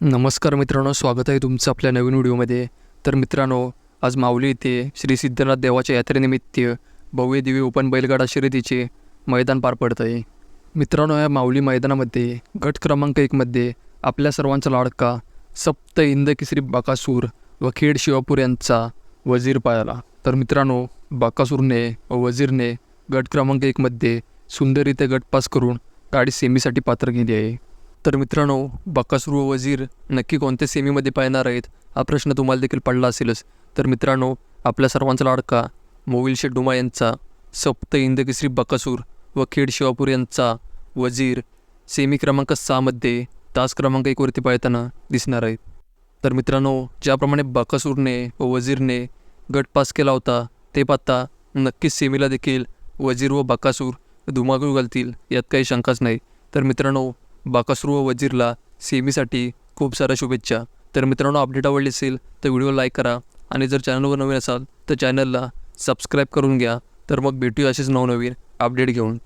नमस्कार मित्रांनो स्वागत आहे तुमचं आपल्या नवीन व्हिडिओमध्ये. तर मित्रांनो आज माऊली येथे श्री सिद्धनाथ देवाच्या यात्रेनिमित्त भव्य दिव्य ओपन बैलगाडा शर्यतीचे मैदान पार पडत आहे. मित्रांनो या माऊली मैदानामध्ये गट क्रमांक एकमध्ये आपल्या सर्वांचा लाडका सप्त इंद केसरी बाकासूर व खेड शिवापूर यांचा वजीर पाळला तर मित्रांनो बाकासूरने व वजीरने गट क्रमांक एकमध्ये सुंदररीत्या गट पास करून गाडी सेमीसाठी पात्र केली आहे. तर मित्रांनो बकासूर व वजीर नक्की कोणत्या सेमीमध्ये पाहणार आहेत? हा प्रश्न तुम्हाला देखील पडला असेलच. तर मित्रांनो आपल्या सर्वांचा लाडका मोविल डुमा यांचा सप्त इंदकेसरी बकासूर व खेड शिवापूर यांचा वजीर सेमी क्रमांक सहामध्ये तास क्रमांक एकवरती पाळताना दिसणार आहेत. तर मित्रांनो ज्याप्रमाणे बकासूरने व वजीरने गट पास केला होता ते पाहता नक्कीच सेमीला देखील वजीर व बकासूर धुमाकूळ घालतील यात काही शंकाच नाही. तर मित्रांनो बाकासूर व वजीरला सेमीसाठी खूप साऱ्या शुभेच्छा. तर मित्रांनो अपडेट आवडली असेल तर व्हिडिओ लाईक करा आणि जर चॅनलवर नवीन असाल तर चॅनलला सबस्क्राईब करून घ्या. तर मग भेटूया असेच नवनवीन अपडेट घेऊन.